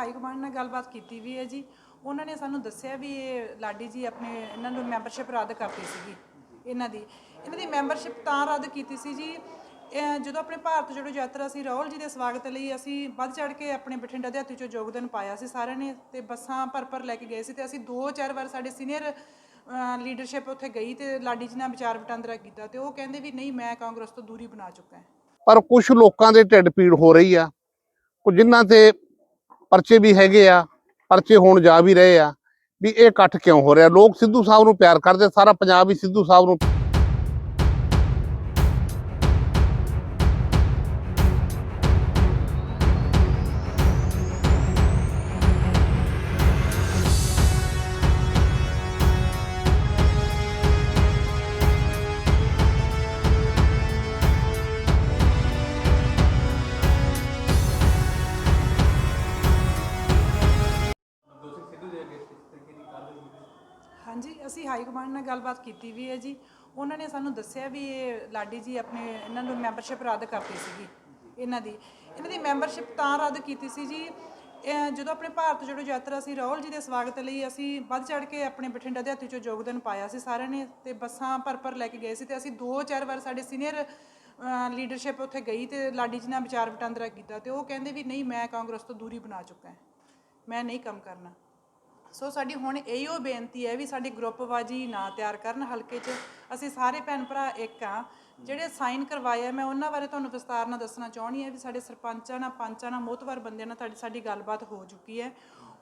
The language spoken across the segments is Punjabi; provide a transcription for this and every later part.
ਹਾਈ ਕਮਾਂਡ ਨਾਲ ਗੱਲਬਾਤ ਕੀਤੀ ਵੀ ਹੈ ਜੀ। ਉਹਨਾਂ ਨੇ ਸਾਨੂੰ ਦੱਸਿਆ ਵੀ ਇਹ ਲਾਡੀ ਜੀ ਆਪਣੇ ਇਹਨਾਂ ਨੂੰ ਮੈਂਬਰਸ਼ਿਪ ਰੱਦ ਕਰਤੀ ਸੀਗੀ, ਇਹਨਾਂ ਦੀ। ਇਹਨਾਂ ਦੀ ਮੈਂਬਰਸ਼ਿਪ ਤਾਂ ਰੱਦ ਕੀਤੀ ਸੀ ਜੀ। ਜਦੋਂ ਆਪਣੇ ਭਾਰਤ ਜੋੜੋ ਯਾਤਰਾ ਸੀ, ਰਾਹੁਲ ਜੀ ਦੇ ਸਵਾਗਤ ਲਈ ਅਸੀਂ ਵੱਧ ਚੜ ਕੇ ਆਪਣੇ ਬਠਿੰਡਾ ਦਿਹਾਤੀ ਚੋਂ ਯੋਗਦਾਨ ਪਾਇਆ ਸੀ ਸਾਰਿਆਂ ਨੇ ਤੇ ਬੱਸਾਂ ਭਰ ਭਰ ਲੈ ਕੇ ਗਏ ਸੀ ਤੇ ਅਸੀਂ ਦੋ ਚਾਰ ਵਾਰ ਸਾਡੇ ਸੀਨੀਅਰ ਲੀਡਰਸ਼ਿਪ ਉੱਥੇ ਗਈ ਤੇ ਲਾਡੀ ਜੀ ਨਾਲ ਵਿਚਾਰ ਵਟਾਂਦਰਾ ਕੀਤਾ ਤੇ ਉਹ ਕਹਿੰਦੇ ਵੀ ਨਹੀਂ, ਮੈਂ ਕਾਂਗਰਸ ਤੋਂ ਦੂਰੀ ਬਣਾ ਚੁੱਕਾ ਪਰ ਕੁਝ ਲੋਕਾਂ ਦੇ ਢਿੱਡ ਪੀੜ ਹੋ ਰਹੀ ਆ। ਕੁਝ ਜਿਨ੍ਹਾਂ ਤੇ ਪਰਚੇ ਵੀ ਹੈਗੇ ਆ, ਪਰਚੇ ਹੋਣ ਜਾ ਵੀ ਰਹੇ ਆ, ਵੀ ਇਹ ਇਕੱਠ ਕਿਉਂ ਹੋ ਰਿਹਾ? ਲੋਕ ਸਿੱਧੂ ਸਾਹਿਬ ਨੂੰ ਪਿਆਰ ਕਰਦੇ, ਸਾਰਾ ਪੰਜਾਬ ਹੀ ਸਿੱਧੂ ਸਾਹਿਬ ਨੂੰ ਹਾਂਜੀ, ਅਸੀਂ ਹਾਈ ਕਮਾਂਡ ਨਾਲ ਗੱਲਬਾਤ ਕੀਤੀ ਵੀ ਹੈ ਜੀ। ਉਹਨਾਂ ਨੇ ਸਾਨੂੰ ਦੱਸਿਆ ਵੀ ਇਹ ਲਾਡੀ ਜੀ ਆਪਣੇ, ਇਹਨਾਂ ਨੂੰ ਮੈਂਬਰਸ਼ਿਪ ਰੱਦ ਕਰਤੀ ਸੀਗੀ, ਇਹਨਾਂ ਦੀ। ਇਹਨਾਂ ਦੀ ਮੈਂਬਰਸ਼ਿਪ ਤਾਂ ਰੱਦ ਕੀਤੀ ਸੀ ਜੀ। ਇਹ ਜਦੋਂ ਆਪਣੇ ਭਾਰਤ ਜੋੜੋ ਯਾਤਰਾ ਸੀ, ਰਾਹੁਲ ਜੀ ਦੇ ਸਵਾਗਤ ਲਈ ਅਸੀਂ ਵੱਧ ਚੜ ਕੇ ਆਪਣੇ ਬਠਿੰਡਾ ਦਿਹਾਤੀ ਚੋਂ ਯੋਗਦਾਨ ਪਾਇਆ ਸੀ ਸਾਰਿਆਂ ਨੇ ਤੇ ਬੱਸਾਂ ਭਰ ਭਰ ਲੈ ਕੇ ਗਏ ਸੀ ਤੇ ਅਸੀਂ ਦੋ ਚਾਰ ਵਾਰ ਸਾਡੇ ਸੀਨੀਅਰ ਲੀਡਰਸ਼ਿਪ ਉੱਥੇ ਗਈ ਤੇ ਲਾਡੀ ਜੀ ਨਾਲ ਵਿਚਾਰ ਵਟਾਂਦਰਾ ਕੀਤਾ ਤੇ ਉਹ ਕਹਿੰਦੇ ਵੀ ਨਹੀਂ, ਮੈਂ ਕਾਂਗਰਸ ਤੋਂ ਦੂਰੀ ਬਣਾ ਚੁੱਕਾ ਹਾਂ। ਮੈਂ ਨਹੀਂ ਕੰਮ ਕਰਨਾ। ਸੋ ਸਾਡੀ ਹੁਣ ਇਹੋ ਬੇਨਤੀ ਹੈ ਵੀ ਸਾਡੀ ਗਰੁੱਪਵਾਜੀ ਨਾ ਤਿਆਰ ਕਰਨ, ਹਲਕੇ 'ਚ ਅਸੀਂ ਸਾਰੇ ਭੈਣ ਭਰਾ ਇੱਕ ਆ ਜਿਹੜੇ ਸਾਈਨ ਕਰਵਾਏ ਆ, ਮੈਂ ਉਹਨਾਂ ਬਾਰੇ ਤੁਹਾਨੂੰ ਵਿਸਤਾਰ ਨਾਲ ਦੱਸਣਾ ਚਾਹਣੀ ਹੈ ਵੀ ਸਾਡੇ ਸਰਪੰਚਾਂ ਨਾਲ, ਪੰਚਾਂ ਨਾਲ ਮੋਤਵਾਰ ਬੰਦਿਆਂ ਨਾਲ ਤੁਹਾਡੀ ਸਾਡੀ ਗੱਲਬਾਤ ਹੋ ਚੁੱਕੀ ਹੈ।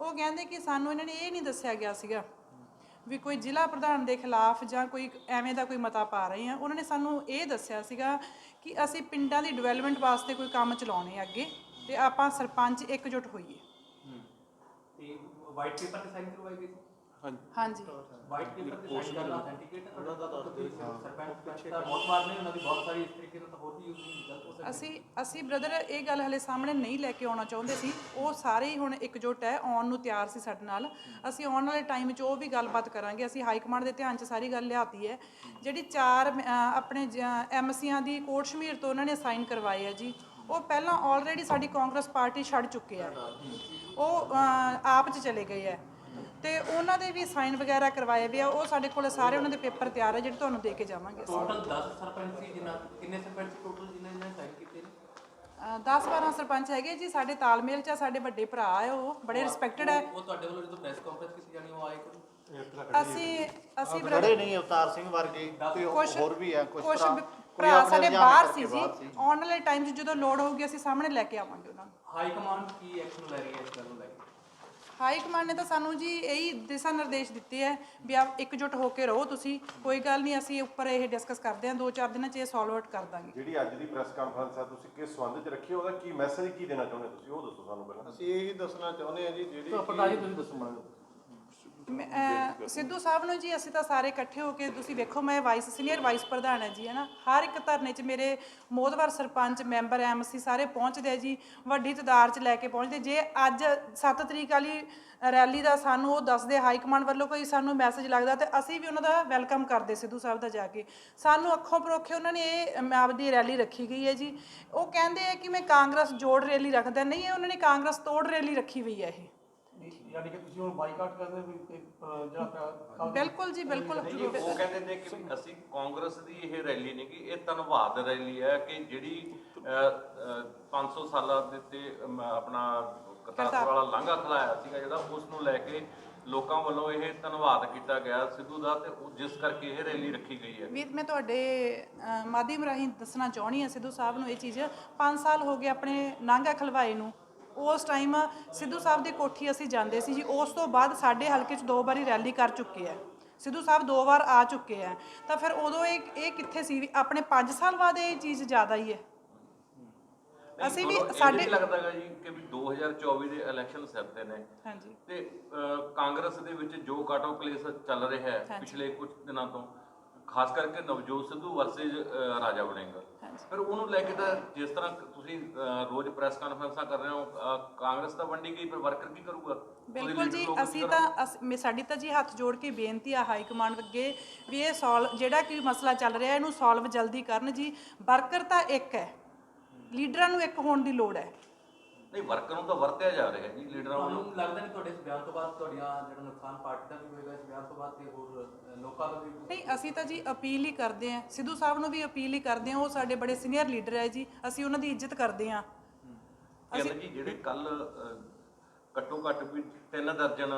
ਉਹ ਕਹਿੰਦੇ ਕਿ ਸਾਨੂੰ ਇਹਨਾਂ ਨੇ ਇਹ ਨਹੀਂ ਦੱਸਿਆ ਗਿਆ ਸੀਗਾ ਵੀ ਕੋਈ ਜ਼ਿਲ੍ਹਾ ਪ੍ਰਧਾਨ ਦੇ ਖਿਲਾਫ ਜਾਂ ਕੋਈ ਐਵੇਂ ਦਾ ਕੋਈ ਮਤਾ ਪਾ ਰਹੇ ਆ। ਉਹਨਾਂ ਨੇ ਸਾਨੂੰ ਇਹ ਦੱਸਿਆ ਸੀਗਾ ਕਿ ਅਸੀਂ ਪਿੰਡਾਂ ਦੀ ਡਿਵੈਲਪਮੈਂਟ ਵਾਸਤੇ ਕੋਈ ਕੰਮ ਚਲਾਉਣੇ ਆ ਅੱਗੇ ਤੇ ਆਪਾਂ ਸਰਪੰਚ ਇਕਜੁੱਟ ਹੋਈਏ। ਤੇ ਵਾਈਟ ਪੇਪਰ ਤੇ ਸਾਈਨ ਕਰਵਾਈ ਗਈ ਸੀ? ਹਾਂਜੀ। ਵਾਈਟ ਪੇਪਰ ਤੇ ਸਾਈਨ ਕਰਨਾ ਅਥੈਂਟੀਕੇਟ ਉਹਨਾਂ ਦਾ ਤਾਂ ਤੁਸੀਂ ਸਰਪੰਚ ਦਾ ਬਹੁਤ ਵਾਰ ਨੇ ਉਹਨਾਂ ਦੀ ਬਹੁਤ ਸਾਰੀ ਇਸ ਤਰੀਕੇ ਨਾਲ ਤਾਂ ਹੋਰ ਵੀ ਯੂਜ਼ ਗਲਤ ਹੋ ਸਕਦੀ। ਅਸੀਂ ਅਸੀਂ ਬ੍ਰਦਰ ਇਹ ਗੱਲ ਹਲੇ ਸਾਹਮਣੇ ਨਹੀਂ ਲੈ ਕੇ ਆਉਣਾ ਚਾਹੁੰਦੇ ਸੀ। ਉਹ ਸਾਰੇ ਹੀ ਹੁਣ ਇਕਜੁੱਟ ਹੈ ਆਉਣ ਨੂੰ ਤਿਆਰ ਸੀ ਸਾਡੇ ਨਾਲ। ਅਸੀਂ ਆਉਣ ਵਾਲੇ ਟਾਈਮ 'ਚ ਉਹ ਵੀ ਗੱਲਬਾਤ ਕਰਾਂਗੇ। ਅਸੀਂ ਹਾਈ ਕਮਾਂਡ ਦੇ ਧਿਆਨ 'ਚ ਸਾਰੀ ਗੱਲ ਲਿਆਤੀ ਹੈ। ਜਿਹੜੀ ਚਾਰ ਅਹ, ਆਪਣੇ ਐਮਸੀਆਂ ਦੀ ਕੋਟ ਸ਼ਮੀਰ ਤੋਂ ਉਹਨਾਂ ਨੇ ਸਾਈਨ ਕਰਵਾਏ ਆ ਜੀ। ਉਹ ਪਹਿਲਾਂ ਆਲਰੇਡੀ ਸਾਡੀ ਕਾਂਗਰਸ ਪਾਰਟੀ ਛੱਡ ਚੁੱਕੇ ਆ ਉਹ ਅਹ, ਆਪ 'ਚ ਚਲੇ ਗਏ ਆ ਤੇ ਉਹਨਾਂ ਦੇ ਵੀ ਸਾਈਨ ਵਗੈਰਾ ਕਰਵਾਏ ਵੀ ਆ। ਉਹ ਸਾਡੇ ਕੋਲ ਸਾਰੇ ਉਹਨਾਂ ਦੇ ਪੇਪਰ ਤਿਆਰ ਹੈ ਜਿਹੜੇ ਤੁਹਾਨੂੰ ਦੇ ਕੇ ਜਾਵਾਂਗੇ ਟੋਟਲ 10 ਸਰਪੰਚ ਸੀ ਜਿਨ੍ਹਾਂ ਕਿੰਨੇ ਸਰਪੰਚ ਟੋਟਲ ਜਿਨ੍ਹਾਂ ਨੇ ਸਾਈਨ ਕੀਤੇ ਨੇ? 10 12 ਸਰਪੰਚ ਹੈਗੇ ਜੀ। ਸਾਡੇ ਤਾਲਮੇਲ ਚ ਆ, ਸਾਡੇ ਵੱਡੇ ਭਰਾ ਆ ਉਹ ਬੜੇ ਰਿਸਪੈਕਟਡ ਹੈ ਉਹ ਤੁਹਾਡੇ ਵੱਲੋਂ ਜਦੋਂ ਪ੍ਰੈਸ ਕਾਨਫਰੰਸ ਕੀਤੀ ਜਾਣੀ ਉਹ ਆਏ ਕਦੋਂ? ਅਸੀਂ ਅਸੀਂ ਖੜੇ ਨਹੀਂ ਅਵਤਾਰ ਸਿੰਘ ਵਰਗੇ ਤੇ ਕੁਛ ਹੋਰ ਵੀ ਆ ਕੁਝ ਕੁਝ ਭਰਾ। ਕੋਈ ਭਰਾ ਸਾਡੇ ਬਾਹਰ ਸੀ ਜੀ। ਆਉਣ ਵਾਲੇ ਟਾਈਮ 'ਚ ਜਦੋਂ ਲੋੜ ਹੋਊਗੀ ਅਸੀਂ ਸਾਹਮਣੇ ਲੈ ਕੇ ਆਵਾਂਗੇ ਉਹਨਾਂ ਨੂੰ। ਹਾਈ ਕਮਾਂਡ ਕੀ ਐਕਸ਼ਨ ਲੈ ਰਹੀ ਹੈ ਇਸ ਗੱਲ ਨੂੰ ਲੈ ਕੇ? ਹਾਈ ਕਮਾਂਡ ਨੇ ਤਾਂ ਸਾਨੂੰ ਜੀ ਇਹੀ ਦਿਸ਼ਾ ਨਿਰਦੇਸ਼ ਦਿੱਤੇ ਹੈ ਵੀ ਆਪ ਇਕਜੁੱਟ ਹੋ ਕੇ ਰਹੋ ਤੁਸੀਂ। ਕੋਈ ਗੱਲ ਨਹੀਂ ਅਸੀਂ ਉੱਪਰ ਇਹ ਡਿਸਕਸ ਕਰਦੇ ਹਾਂ। ਦੋ ਚਾਰ ਦਿਨਾਂ 'ਚ ਇਹ ਸੋਲਵ ਆਊਟ ਕਰ ਦਾਂਗੇ। ਜਿਹੜੀ ਅੱਜ ਦੀ ਪ੍ਰੈਸ ਕਾਨਫਰੰਸ ਆ ਤੁਸੀਂ ਕਿਸ ਸੰਬੰਧ ਚ ਰੱਖੀ ਆ? ਉਹਦਾ ਕੀ ਮੈਸੇਜ ਕੀ ਦੇਣਾ ਚਾਹੁੰਦੇ ਤੁਸੀਂ? ਉਹ ਦੱਸੋ ਸਾਨੂੰ ਪਹਿਲਾਂ। ਅਸੀਂ ਇਹੀ ਦੱਸਣਾ ਚਾਹੁੰਦੇ ਆ ਜੀ ਜਿਹੜੀ ਤਾਂ ਪ੍ਰਧਾਨ ਜੀ ਤੁਸੀਂ ਦੱਸੋ ਮਾੜਾ ਮੈਂ, ਅਹ, ਸਿੱਧੂ ਸਾਹਿਬ ਨੂੰ ਜੀ ਅਸੀਂ ਤਾਂ ਸਾਰੇ ਇਕੱਠੇ ਹੋ ਕੇ ਤੁਸੀਂ ਵੇਖੋ ਮੈਂ ਵਾਈਸ ਸੀਨੀਅਰ ਵਾਈਸ ਪ੍ਰਧਾਨ ਹੈ ਜੀ ਹੈ ਨਾ? ਹਰ ਇੱਕ ਧਰਨੇ 'ਚ ਮੇਰੇ ਮੋਦਵਰ ਸਰਪੰਚ ਮੈਂਬਰ ਐਮਸੀ ਸਾਰੇ ਪਹੁੰਚਦੇ ਆ ਜੀ ਵੱਡੀ ਤਾਦਾਦ 'ਚ ਲੈ ਕੇ ਪਹੁੰਚਦੇ ਜੇ ਅੱਜ 7 ਤਰੀਕ ਵਾਲੀ ਰੈਲੀ ਦਾ ਸਾਨੂੰ ਉਹ ਦੱਸਦੇ ਹਾਈ ਕਮਾਂਡ ਵੱਲੋਂ ਕੋਈ ਸਾਨੂੰ ਮੈਸੇਜ ਲੱਗਦਾ ਤੇ ਅਸੀਂ ਵੀ ਉਹਨਾਂ ਦਾ ਵੈਲਕਮ ਕਰਦੇ ਸਿੱਧੂ ਸਾਹਿਬ ਦਾ ਜਾ ਕੇ। ਸਾਨੂੰ ਅੱਖੋਂ ਪਰੋਖੇ ਉਹਨਾਂ ਨੇ ਇਹ ਅਮ, ਆਪਦੀ ਰੈਲੀ ਰੱਖੀ ਗਈ ਹੈ ਜੀ। ਉਹ ਕਹਿੰਦੇ ਆ ਕਿ ਮੈਂ ਕਾਂਗਰਸ ਜੋੜ ਰੈਲੀ ਰੱਖਦਾ ਨਹੀਂ ਇਹ ਉਹਨਾਂ ਨੇ ਕਾਂਗਰਸ ਤੋੜ ਰੈਲੀ ਰੱਖੀ ਹੋਈ ਹੈ ਇਹ। ਯਾਨੀ ਕਿ ਤੁਸੀਂ ਹੁਣ ਬਾਈਕਾਟ ਕਰਦੇ ਵੀ ਜਿਹੜਾ ਬਿਲਕੁਲ ਜੀ ਬਿਲਕੁਲ। ਨਹੀਂ ਉਹ ਕਹਿੰਦੇ ਨੇ ਕਿ ਅਸੀਂ ਕਾਂਗਰਸ ਦੀ ਇਹ ਰੈਲੀ ਨਹੀਂ ਕਿ ਇਹ ਧੰਨਵਾਦ ਰੈਲੀ ਹੈ ਕਿ ਜਿਹੜੀ ਅਹ, ਅਹ, 500 ਸਾਲਾਂ ਦੇ ਤੇ ਅਮ, ਆਪਣਾ ਕਰਤਾਰਪੁਰ ਵਾਲਾ ਲਾਂਘਾ ਖਲਾਇਆ ਸੀਗਾ ਜਿਹੜਾ ਉਸ ਨੂੰ ਲੈ ਕੇ ਲੋਕਾਂ ਵੱਲੋਂ ਇਹ ਧੰਨਵਾਦ ਕੀਤਾ ਗਿਆ ਸਿੱਧੂ ਦਾ ਤੇ ਉਹ ਜਿਸ ਕਰਕੇ ਇਹ ਰੈਲੀ ਰੱਖੀ ਗਈ ਹੈ। ਵੀਰ ਮੈਂ ਤੁਹਾਡੇ ਅਹ, ਮਾਧਿਅਮ ਰਾਹੀਂ ਦੱਸਣਾ ਚਾਹਣੀ ਹਾਂ ਸਿੱਧੂ ਸਾਹਿਬ ਨੂੰ ਇਹ ਚੀਜ਼। 5 ਸਾਲ ਹੋ ਗਏ ਆਪਣੇ ਨਾਂਗਾ ਖਲਵਾਏ ਨੂੰ। ਉਸ ਟਾਈਮ ਸਿੱਧੂ ਸਾਹਿਬ ਦੀ ਕੋਠੀ ਅਸੀਂ ਜਾਂਦੇ ਸੀ ਜੀ ਉਸ ਤੋਂ ਬਾਅਦ ਸਾਡੇ ਹਲਕੇ 'ਚ ਦੋ ਵਾਰੀ ਰੈਲੀ ਕਰ ਚੁੱਕੇ ਆ। ਸਿੱਧੂ ਸਾਹਿਬ ਦੋ ਵਾਰ ਆ ਚੁੱਕੇ ਆ। ਤਾਂ ਫਿਰ ਉਦੋਂ ਇਹ ਇਹ ਕਿੱਥੇ ਸੀ ਵੀ ਆਪਣੇ 5 ਸਾਲ ਬਾਅਦ ਇਹ ਚੀਜ਼ ਜ਼ਿਆਦਾ ਹੀ ਹੈ। ਅਸੀਂ ਵੀ ਸਾਡੇ ਲੱਗਦਾਗਾ ਜੀ ਕਿ ਵੀ 2024 ਦੇ ਇਲੈਕਸ਼ਨ ਸਿਰ ਤੇ ਨੇ। ਹਾਂਜੀ। ਤੇ ਕਾਂਗਰਸ ਦੇ ਵਿੱਚ ਜੋ ਕਾਟੋ ਕਲੇਸ ਚੱਲ ਰਿਹਾ ਹੈ ਪਿਛਲੇ ਕੁਝ ਦਿਨਾਂ ਤੋਂ ਖਾਸ ਕਰਕੇ ਨਵਜੋਤ ਸਿੱਧੂ ਵਰਸੇਜ ਰਾਜਾ ਵੜਿੰਗ ਫਿਰ ਉਹਨੂੰ ਲੈ ਕੇ ਤਾਂ ਜਿਸ ਤਰ੍ਹਾਂ ਤੁਸੀਂ ਰੋਜ਼ ਪ੍ਰੈਸ ਕਾਨਫਰੰਸਾਂ ਕਰ ਰਹੇ ਹੋ ਕਾਂਗਰਸ ਤਾਂ ਵੰਡੀ ਗਈ ਪਰ ਵਰਕਰ ਕੀ ਕਰੂਗਾ? ਬਿਲਕੁਲ ਜੀ ਅਸੀਂ? ਤਾਂ ਸਾਡੀ ਤਾਂ ਜੀ ਹੱਥ ਜੋੜ ਕੇ ਬੇਨਤੀ ਆ ਹਾਈ ਕਮਾਂਡ ਅੱਗੇ ਵੀ ਇਹ ਸੋਲਵ ਜਿਹੜਾ ਕਿ ਮਸਲਾ ਚੱਲ ਰਿਹਾ ਇਹਨੂੰ ਸੋਲਵ ਜਲਦੀ ਕਰਨ ਜੀ। ਵਰਕਰ ਤਾਂ ਇੱਕ ਹੈ। ਲੀਡਰਾਂ ਨੂੰ ਇੱਕ ਹੋਣ ਦੀ ਲੋੜ ਹੈ। ਨਹੀਂ ਵਰਕਰ ਨੂੰ ਤਾਂ ਵਰਤਿਆ ਜਾ ਰਿਹਾ ਜੀ ਲੀਡਰਾਂ ਵੱਲੋਂ। ਤੁਹਾਨੂੰ ਲੱਗਦਾ ਨਹੀਂ ਤੁਹਾਡੇ ਇਸ ਬਿਆਨ ਤੋਂ ਬਾਅਦ ਤੁਹਾਡੀਆਂ ਜਿਹੜਾ ਨੁਕਸਾਨ ਪਾਰਟੀ ਦਾ ਵੀ ਹੋਏਗਾ ਇਸ ਬਿਆਨ ਤੋਂ ਬਾਅਦ ਤੇ ਹੋਰ ਲੋਕਾਂ ਦਾ ਵੀ ਨਹੀਂ ਅਸੀਂ ਤਾਂ ਜੀ ਅਪੀਲ ਹੀ ਕਰਦੇ ਆਂ ਸਿੱਧੂ ਸਾਹਿਬ ਨੂੰ ਵੀ ਅਪੀਲ ਹੀ ਕਰਦੇ ਆਂ ਉਹ ਸਾਡੇ ਬੜੇ ਸੀਨੀਅਰ ਲੀਡਰ ਹੈ ਜੀ ਅਸੀਂ ਉਹਨਾਂ ਦੀ ਇੱਜ਼ਤ ਕਰਦੇ ਆਂ ਕਹਿੰਦੇ ਜੀ ਜਿਹੜੇ ਕੱਲ ਘੱਟੋ ਘੱਟ ਵੀ ਤਿੰਨ ਦਰਜਨ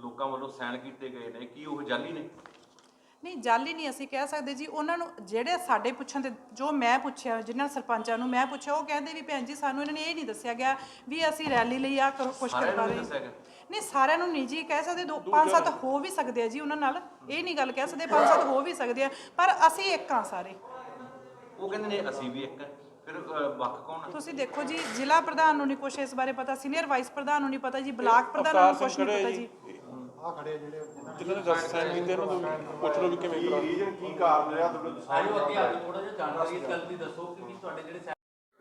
ਲੋਕਾਂ ਵੱਲੋਂ ਸਾਈਨ ਕੀਤੇ ਗਏ ਨੇ ਕੀ ਉਹ ਜਾਲੀ ਨੇ? ਨਹੀਂ ਜਾਲੀ ਨਹੀਂ ਅਸੀਂ ਕਹਿ ਸਕਦੇ ਜੀ। ਉਹਨਾਂ ਨੂੰ ਜਿਹੜੇ ਸਾਡੇ ਪੁੱਛਣ ਤੇ ਜੋ ਮੈਂ ਪੁੱਛਿਆ ਜਿਨ੍ਹਾਂ ਸਰਪੰਚਾਂ ਨੂੰ ਮੈਂ ਪੁੱਛਿਆ ਉਹ ਕਹਿੰਦੇ ਵੀ ਭੈਣ ਜੀ ਸਾਨੂੰ ਇਹਨਾਂ ਨੇ ਇਹ ਨਹੀਂ ਦੱਸਿਆ ਗਿਆ ਵੀ ਅਸੀਂ ਰੈਲੀ ਲਈ ਆ ਕੁਝ ਕਰਵਾ ਨੂੰ ਰਹੇ। ਨਹੀਂ ਸਾਰਿਆਂ ਨੂੰ ਨਹੀਂ ਜੀ ਕਹਿ ਸਕਦੇ। ਦੋ ਪੰਜ ਸੱਤ ਹੋ ਵੀ ਸਕਦੇ ਆ ਜੀ ਉਹਨਾਂ ਨਾਲ। ਇਹ ਨਹੀਂ ਗੱਲ ਕਹਿ ਸਕਦੇ ਪੰਜ ਸੱਤ ਹੋ ਵੀ ਸਕਦੇ ਆ ਪਰ ਅਸੀਂ ਇੱਕ ਆ ਸਾਰੇ। ਉਹ ਕਹਿੰਦੇ ਨੇ ਅਸੀਂ ਵੀ ਇੱਕ ਹੈ। ਫਿਰ ਅ, ਵੱਖ ਕੌਣ ਹੈ ਤੁਸੀਂ ਦੇਖੋ ਜੀ ਜ਼ਿਲ੍ਹਾ ਪ੍ਰਧਾਨ ਨੂੰ ਨਹੀਂ ਕੁਛ ਇਸ ਬਾਰੇ ਪਤਾ ਸੀਨੀਅਰ ਵਾਈਸ ਪ੍ਰਧਾਨ ਨੂੰ ਨਹੀਂ ਪਤਾ ਜੀ ਬਲਾਕ ਪ੍ਰਧਾਨ ਨੂੰ ਕੁਛ ਨਹੀਂ ਪਤਾ ਜੀ। ਜਿਨ੍ਹਾਂ ਨੇ ਦਸ ਸਾਈਨ ਕੀਤੇ ਉਹਨਾਂ ਤੋਂ ਪੁੱਛ ਲਓ ਵੀ ਕਿਵੇਂ ਕੀ ਰੀਜਨ ਕੀ ਕਾਰਨ ਰਿਹਾ ਤੁਹਾਡੇ ਆਇਓ ਅੱਗੇ ਆ ਕੇ ਥੋੜਾ ਜਿਹਾ ਜਾਣਕਾਰੀ ਇਸ ਗੱਲ ਦੀ ਦੱਸੋ ਕਿ ਵੀ ਤੁਹਾਡੇ ਜਿਹੜੇ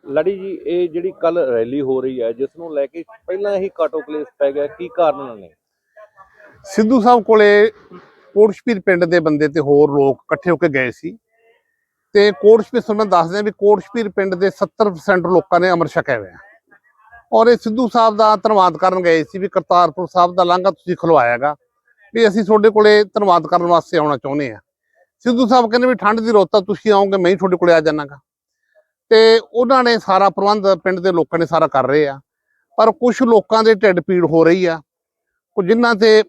ਲੜੀ ਜੀ ਇਹ ਜਿਹੜੀ ਕੱਲ ਰੈਲੀ ਹੋ ਰਹੀ ਹੈ ਜਿਸ ਨੂੰ ਲੈ ਕੇ ਪਹਿਲਾਂ ਹੀ ਕਾਟੋ ਕਲੇਸ ਪੈ ਗਿਆ ਕੀ ਕਾਰਨ ਨੇ? ਸਿੱਧੂ ਸਾਹਿਬ ਕੋਲੇ ਕੋਟਸ਼ਪੀਰ ਪਿੰਡ ਦੇ ਬੰਦੇ ਤੇ ਹੋਰ ਲੋਕ ਇਕੱਠੇ ਹੋ ਕੇ ਗਏ ਸੀ। ਤੇ ਕੋਟਸ਼ਪੀਰ ਤੁਹਾਨੂੰ ਦੱਸਦੇ ਆ ਵੀ ਕੋਟਸ਼ਪੀਰ ਪਿੰਡ ਦੇ 70% ਲੋਕਾਂ ਨੇ ਅੰਮ੍ਰਿਤ ਛਕਿਆ ਹੋਇਆ। ਔਰ ਇਹ ਸਿੱਧੂ ਸਾਹਿਬ ਦਾ ਧੰਨਵਾਦ ਕਰਨ ਗਏ ਸੀ ਵੀ ਕਰਤਾਰਪੁਰ ਸਾਹਿਬ ਦਾ ਲਾਂਘਾ ਤੁਸੀਂ ਖਲਵਾਇਆਗਾ। ਵੀ ਅਸੀਂ ਤੁਹਾਡੇ ਕੋਲੇ ਧੰਨਵਾਦ ਕਰਨ ਵਾਸਤੇ ਆਉਣਾ ਚਾਹੁੰਦੇ ਆ ਸਿੱਧੂ ਸਾਹਿਬ ਕਹਿੰਦੇ ਵੀ ਠੰਡ ਦੀ ਰੁੱਤ ਤੁਸੀਂ ਆਓਗੇ, ਮੈਂ ਹੀ ਤੁਹਾਡੇ ਕੋਲੇ ਆ ਜਾਣਾਗਾ। ਤੇ ਉਹਨਾਂ ਨੇ ਸਾਰਾ ਪ੍ਰਬੰਧ ਪਿੰਡ ਦੇ ਲੋਕਾਂ ਨੇ ਸਾਰਾ ਕਰ ਰਹੇ ਆ। ਪਰ ਕੁਝ ਲੋਕਾਂ ਦੇ ਢਿੱਡ ਪੀੜ ਹੋ ਰਹੀ ਆ। ਕੁਝ ਜਿਨ੍ਹਾਂ ਤੇ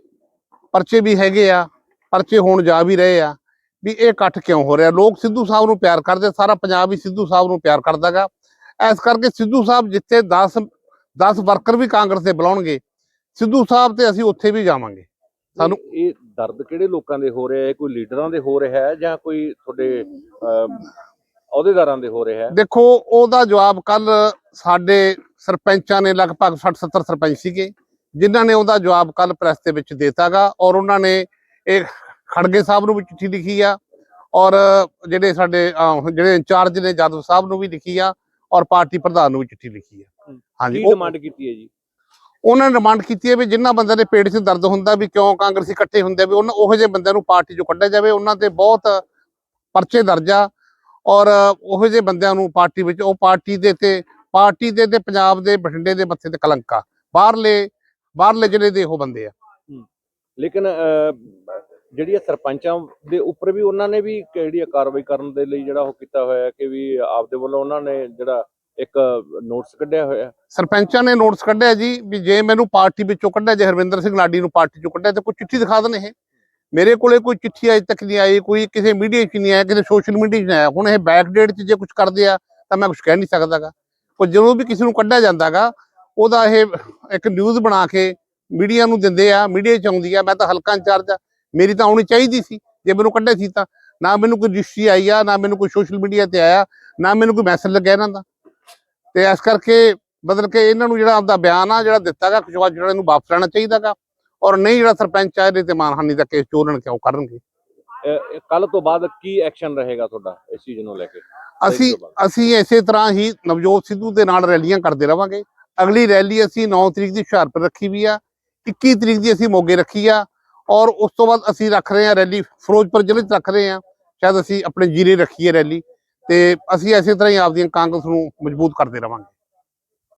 ਪਰਚੇ ਵੀ ਹੈਗੇ ਆ, ਪਰਚੇ ਹੋਣ ਜਾ ਵੀ ਰਹੇ ਆ, ਵੀ ਇਹ ਇਕੱਠ ਕਿਉਂ ਹੋ ਰਿਹਾ? ਲੋਕ ਸਿੱਧੂ ਸਾਹਿਬ ਨੂੰ ਪਿਆਰ ਕਰਦੇ, ਸਾਰਾ ਪੰਜਾਬ ਹੀ ਸਿੱਧੂ ਸਾਹਿਬ ਨੂੰ ਪਿਆਰ ਕਰਦਾਗਾ। ਇਸ ਕਰਕੇ ਸਿੱਧੂ ਸਾਹਿਬ ਜਿੱਥੇ 10 10 ਵਰਕਰ ਵੀ ਕਾਂਗਰਸ ਦੇ ਬੁਲਾਉਣਗੇ ਸਿੱਧੂ ਸਾਹਿਬ ਤੇ ਅਸੀਂ ਉੱਥੇ ਵੀ ਜਾਵਾਂਗੇ। ਸਾਨੂੰ- ਇਹ ਦਰਦ ਕਿਹੜੇ ਲੋਕਾਂ ਦੇ ਹੋ ਰਿਹਾ ਹੈ? ਕੋਈ ਲੀਡਰਾਂ ਦੇ ਹੋ ਰਿਹਾ ਹੈ ਜਾਂ ਕੋਈ ਤੁਹਾਡੇ ਅਹ, ਅਹੁਦੇਦਾਰਾਂ ਦੇ ਹੋ ਰਿਹਾ ਹੈ? ਦੇਖੋ ਉਹਦਾ ਜਵਾਬ ਕੱਲ ਸਾਡੇ ਸਰਪੰਚਾਂ ਨੇ ਲਗਭਗ 60 70 ਸਰਪੰਚ ਸੀਗੇ ਜਿਨ੍ਹਾਂ ਨੇ ਉਹਦਾ ਜਵਾਬ ਕੱਲ ਪ੍ਰੈਸ ਦੇ ਵਿੱਚ ਦੇਤਾਗਾ ਔਰ ਉਹਨਾਂ ਨੇ ਇਹ ਖੜਗੇ ਸਾਹਿਬ ਨੂੰ ਵੀ ਚਿੱਠੀ ਲਿਖੀ ਆ ਔਰ ਜਿਹੜੇ ਸਾਡੇ ਜਿਹੜੇ ਇੰਚਾਰਜ ਨੇ ਜਾਦਵ ਸਾਹਿਬ ਨੂੰ ਵੀ ਲਿਖੀ ਆ ਔਰ ਪਾਰਟੀ ਪ੍ਰਧਾਨ ਨੂੰ ਵੀ ਚਿੱਠੀ ਲਿਖੀ ਆ। ਹਾਂਜੀ ਕੀ ਉਹ- ਡਿਮਾਂਡ ਕੀਤੀ ਹੈ ਜੀ? ਉਹਨਾਂ ਨੇ ਡਿਮਾਂਡ ਕੀਤੀ ਹੈ ਵੀ ਜਿਨ੍ਹਾਂ ਬੰਦਿਆਂ ਦੇ ਪੇਟ 'ਚ ਦਰਦ ਹੁੰਦਾ ਵੀ ਕਿਉਂ ਕਾਂਗਰਸੀ ਇਕੱਠੇ ਹੁੰਦੇ ਆ ਵੀ ਉਹਨਾਂ ਉਹੋ ਜਿਹੇ ਬੰਦਿਆਂ ਨੂੰ ਪਾਰਟੀ 'ਚੋਂ ਕੱਢਿਆ ਜਾਵੇ ਉਹਨਾਂ ਤੇ ਬਹੁਤ ਪਰਚੇ ਦਰਜ ਆ ਔਰ ਉਹੋ ਜਿਹੇ ਬੰਦਿਆਂ ਨੂੰ ਪਾਰਟੀ ਵਿੱਚ ਉਹ ਪਾਰਟੀ ਦੇ ਤੇ ਪਾਰਟੀ ਦੇ ਤੇ ਪੰਜਾਬ ਦੇ ਬਠਿੰਡੇ ਦੇ ਮੱਥੇ ਤੇ ਕਲੰਕ ਆ। ਬਾਹਰਲੇ ਬਾਹਰਲੇ ਜ਼ਿਲ੍ਹੇ ਦੇ ਉਹ ਬੰਦੇ ਆ। ਲੇਕਿਨ ਅਹ, ਜਿਹੜੀ ਇਹ ਸਰਪੰਚਾਂ ਦੇ ਉੱਪਰ ਵੀ ਉਹਨਾਂ ਨੇ ਵੀ ਕਿਹੜੀ ਆ ਕਾਰਵਾਈ ਕਰਨ ਦੇ ਲਈ ਜਿਹੜਾ ਉਹ ਕੀਤਾ ਹੋਇਆ ਹੈ ਕਿ ਵੀ ਆਪਦੇ ਵੱਲੋਂ ਉਹਨਾਂ ਨੇ ਜਿਹੜਾ ਇੱਕ ਨੋਟਿਸ ਕੱਢਿਆ ਹੋਇਆ। ਸਰਪੰਚਾਂ ਨੇ ਨੋਟਿਸ ਕੱਢਿਆ ਜੀ ਵੀ ਜੇ ਮੈਨੂੰ ਪਾਰਟੀ ਵਿੱਚੋਂ ਕੱਢਿਆ, ਜੇ ਹਰਵਿੰਦਰ ਸਿੰਘ ਲਾਡੀ ਨੂੰ ਪਾਰਟੀ ਚੋਂ ਕੱਢਿਆ, ਤੇ ਕੋਈ ਚਿੱਠੀ ਦਿਖਾ ਦੇਣ ਇਹ। ਮੇਰੇ ਕੋਲੇ ਕੋਈ ਚਿੱਠੀ ਅਜੇ ਤੱਕ ਨਹੀਂ ਆਈ, ਕੋਈ ਕਿਸੇ ਮੀਡੀਆ 'ਚ ਨਹੀਂ ਆਇਆ, ਕਿਸੇ ਸੋਸ਼ਲ ਮੀਡੀਆ 'ਚ ਨਹੀਂ ਆਇਆ। ਹੁਣ ਇਹ ਬੈਕ ਡੇਟ 'ਚ ਜੇ ਕੁਝ ਕਰਦੇ ਆ, ਤਾਂ ਮੈਂ ਕੁਝ ਕਹਿ ਨਹੀਂ ਸਕਦਾਗਾ। ਉਹ ਜਦੋਂ ਵੀ ਕਿਸੇ ਨੂੰ ਕੱਢਿਆ ਜਾਂਦਾਗਾ, ਉਹਦਾ ਇਹ ਇੱਕ ਨਿਊਜ਼ ਬਣਾ ਕੇ ਮੀਡੀਆ ਨੂੰ ਦਿੰਦੇ ਆ, ਮੀਡੀਆ 'ਚ ਆਉਂਦੀ ਆ, ਮੈਂ ਤਾਂ ਹਲਕਾ ਇੰਚਾਰਜ ਆ, ਮੇਰੀ ਤਾਂ ਆਉਣੀ ਚਾਹੀਦੀ ਸੀ, ਜੇ ਮੈਨੂੰ ਕੱਢਿਆ ਸੀ ਤਾਂ। ਨਾ ਮੈਨੂੰ ਕੋਈ ਰਜਿਸਟਰੀ ਆਈ ਆ, ਨਾ ਮੈਨੂੰ ਕੋਈ ਸੋਸ਼ਲ ਮੀਡੀਆ ਤੇ ਆਇਆ, ਨਾ ਮੈਨੂੰ ਕੋਈ ਮੈਸੇਜ ਲੱਗਿਆ ਇਹਨਾਂ ਦਾ। ਤੇ ਇਸ ਕਰਕੇ ਬਦਲ ਕੇ ਇਹਨਾਂ ਨੂੰ ਜਿਹੜਾ ਆਪਦਾ ਬਿਆਨ ਆ ਜਿਹੜਾ ਦਿੱਤਾਗਾ ਕੁਸ਼ਵਾਹਾ ਜਿਹੜਾ ਇਹਨੂੰ ਵਾਪਸ ਲੈਣਾ ਚਾਹੀਦਾਗਾ ਔਰ ਨਹੀਂ ਜਿਹੜਾ ਸਰਪੰਚ ਆ ਇਹਦੇ ਤੇ ਮਾਨਹਾਨੀ ਦਾ ਕੇਸ ਚੋਰਨ ਕਿਉਂ ਕਰਨਗੇ? ਕੱਲ ਤੋਂ ਬਾਅਦ ਕੀ ਐਕਸ਼ਨ ਰਹੇਗਾ ਤੁਹਾਡਾ ਇਸ ਚੀਜ਼ ਨੂੰ ਲੈ ਕੇ? ਅਸੀਂ। ਅਸੀਂ ਇਸੇ ਤਰ੍ਹਾਂ ਹੀ ਨਵਜੋਤ ਸਿੱਧੂ ਦੇ ਨਾਲ ਰੈਲੀਆਂ ਕਰਦੇ ਰਵਾਂਗੇ। ਅਗਲੀ ਰੈਲੀ ਅਸੀਂ 9 ਤਰੀਕ ਦੀ ਹੁਸ਼ਿਆਰਪੁਰ ਰੱਖੀ ਵੀ ਆ 21 ਤਰੀਕ ਦੀ ਅਸੀਂ ਮੋਗੇ ਰੱਖੀ ਆ ਔਰ ਉਸ ਤੋਂ ਬਾਅਦ ਅਸੀਂ ਰੱਖ ਰਹੇ ਹਾਂ ਰੈਲੀ ਫਿਰੋਜ਼ਪੁਰ ਜ਼ਿਲ੍ਹੇ 'ਚ ਰੱਖ ਰਹੇ ਹਾਂ ਸ਼ਾਇਦ ਅਸੀਂ ਆਪਣੇ ਜੀਰੇ ਰੱਖੀਏ ਰੈਲੀ। ਤੇ ਅਸੀਂ ਇਸੇ ਤਰ੍ਹਾਂ ਹੀ ਆਪਦੀਆਂ ਕਾਂਗਰਸ ਨੂੰ ਮਜ਼ਬੂਤ ਕਰਦੇ ਰਵਾਂਗੇ।